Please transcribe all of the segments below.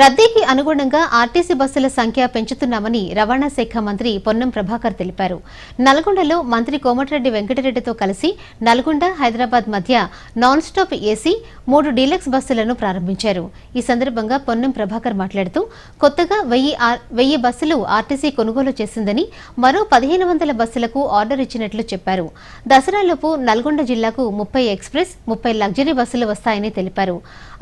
రద్దీకి అనుగుణంగా ఆర్టీసీ బస్సుల సంఖ్య పెంచుతున్నామని రవాణా శాఖ మంత్రి పొన్నం ప్రభాకర్ తెలిపారు. నల్గొండలో మంత్రి కోమటిరెడ్డి వెంకటరెడ్డితో కలిసి నల్గొండ హైదరాబాద్ మధ్య నాన్ స్టాప్ ఏసీ మూడు డీలక్స్ బస్సులను ప్రారంభించారు. ఈ సందర్భంగా పొన్నం ప్రభాకర్ మాట్లాడుతూ కొత్తగా వెయ్యి వెయ్యి బస్సులు ఆర్టీసీ కొనుగోలు చేసిందని మరో పదిహేను వందల బస్సులకు ఆర్డర్ ఇచ్చినట్లు చెప్పారు. దసరాలోపు నల్గొండ జిల్లాకు ముప్పై ఎక్స్ప్రెస్ ముప్పై లగ్జరీ బస్సులు వస్తాయని తెలిపారు.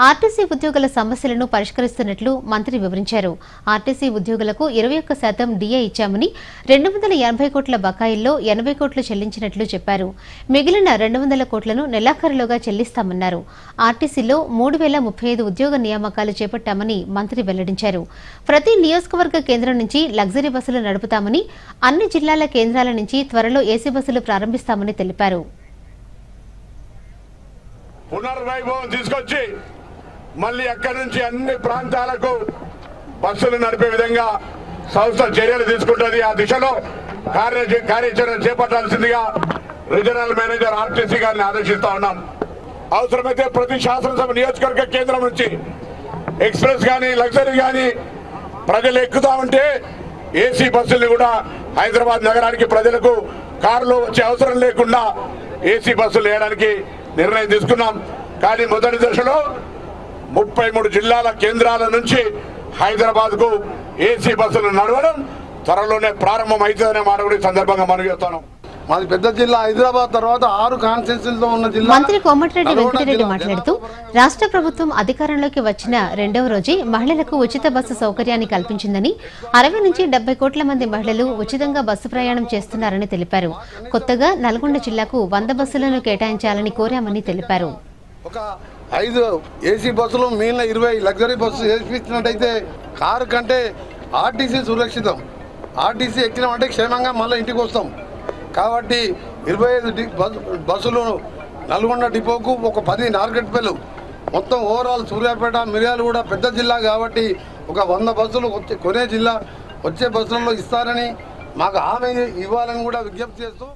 ఆర్టీసీ ఉద్యోగుల సమస్యలను పరిష్కరిస్తున్నట్లు మంత్రి వివరించారు. ఆర్టీసీ ఉద్యోగులకు ఇరవై ఒక్క శాతం డిఏ ఇచ్చామని రెండు వందల ఎనభై కోట్ల బకాయిల్లో ఎనభై కోట్లు చెల్లించినట్లు చెప్పారు. మిగిలిన రెండు వందల కోట్లను నెలాఖరులోగా చెల్లిస్తామన్నారు. ఆర్టీసీలో మూడు వేల ముప్పై ఐదు ఉద్యోగ నియామకాలు చేపట్టామని మంత్రి వెల్లడించారు. ప్రతి నియోజకవర్గ కేంద్రం నుంచి లగ్జరీ బస్సులు నడుపుతామని అన్ని జిల్లాల కేంద్రాల నుంచి త్వరలో ఏసీ బస్సులు ప్రారంభిస్తామని తెలిపారు. పునర్వైభవం తీసుకొచ్చి మళ్ళీ అక్కడి నుంచి అన్ని ప్రాంతాలకు బస్సులు నడిపే విధంగా సంస్థ చర్యలు తీసుకుంటుంది. ఆ దిశలో కార్య కార్యాచరణ చేపట్టాల్సిందిగా రీజనల్ మేనేజర్ ఆర్టీసీ గారిని ఆదేశిస్తా ఉన్నాం. అవసరమైతే ప్రతి శాసనసభ నియోజకవర్గ కేంద్రం నుంచి ఎక్స్ప్రెస్ కానీ లగ్జరీ కానీ ప్రజలు ఎక్కుతా ఉంటే ఏసీ బస్సుల్ని కూడా హైదరాబాద్ నగరానికి ప్రజలకు కారులో వచ్చే అవసరం లేకుండా ఏసీ బస్సులు వేయడానికి నిర్ణయం తీసుకున్నాం. కానీ మొదటి దశలో ముప్పై మూడు జిల్లాల కేంద్రాల నుంచి హైదరాబాద్కు ఏసీ బస్సులు నడవడం త్వరలోనే ప్రారంభం అవుతుందనే మాట కూడా సందర్భంగా మనం చెప్తాను మాది పెద్ద జిల్లా హైదరాబాద్ తర్వాత ఆరు కాన్స్టిట్యూన్సీలతో ఉన్న జిల్లా మంత్రి కోమటిరెడ్డి వెంకటరెడ్డి. మాట్లాడుతూ రాష్ట్ర ప్రభుత్వం అధికారంలోకి వచ్చిన రెండవ రోజే మహిళలకు ఉచిత బస్సు సౌకర్యాన్ని కల్పించిందని అరవై నుంచి డెబ్బై కోట్ల మంది మహిళలు ఉచితంగా బస్సు ప్రయాణం చేస్తున్నారని తెలిపారు. కొత్తగా నల్గొండ జిల్లాకు వంద బస్సులను కేటాయించాలని కోరామని తెలిపారు. ఒక ఐదు ఏసీ బస్సులు మిగిలిన ఇరవై లగ్జరీ బస్సు వేసిపించినట్టయితే కారు కంటే ఆర్టీసీ సురక్షితం. ఆర్టీసీ ఎక్కినామంటే క్షేమంగా మళ్ళీ ఇంటికి వస్తాం. కాబట్టి ఇరవై ఐదు డి- బస్సు- బస్సులు నల్గొండ డిపోకు ఒక పది నార్గట్పల్లు మొత్తం ఓవరాల్ సూర్యాపేట మిర్యాలు కూడా పెద్ద జిల్లా కాబట్టి ఒక వంద బస్సులు వచ్చే కొనే జిల్లా వచ్చే బస్సులలో ఇస్తారని మాకు హామీ ఇవ్వాలని కూడా విజ్ఞప్తి చేస్తూ